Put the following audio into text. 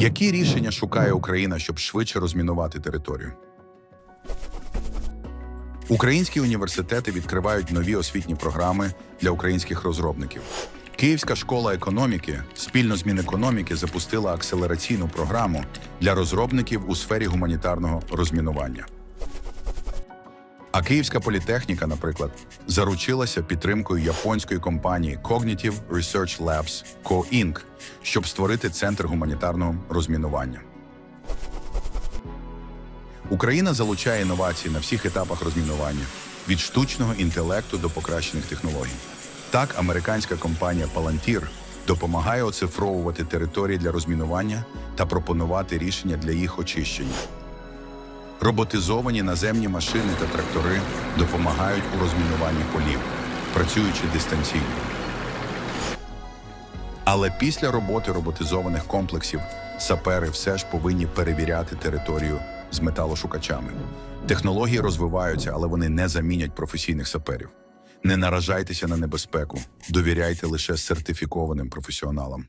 Які рішення шукає Україна, щоб швидше розмінувати територію? Українські університети відкривають нові освітні програми для українських розробників. Київська школа економіки спільно з Мінекономіки запустила акселераційну програму для розробників у сфері гуманітарного розмінування. А Київська політехніка, наприклад, заручилася підтримкою японської компанії Cognitive Research Labs Co-Inc., щоб створити центр гуманітарного розмінування. Україна залучає інновації на всіх етапах розмінування від штучного інтелекту до покращених технологій. Так, американська компанія Palantir допомагає оцифровувати території для розмінування та пропонувати рішення для їх очищення. Роботизовані наземні машини та трактори допомагають у розмінуванні полів, працюючи дистанційно. Але після роботи роботизованих комплексів сапери все ж повинні перевіряти територію з металошукачами. Технології розвиваються, але вони не замінять професійних саперів. Не наражайтеся на небезпеку, довіряйте лише сертифікованим професіоналам.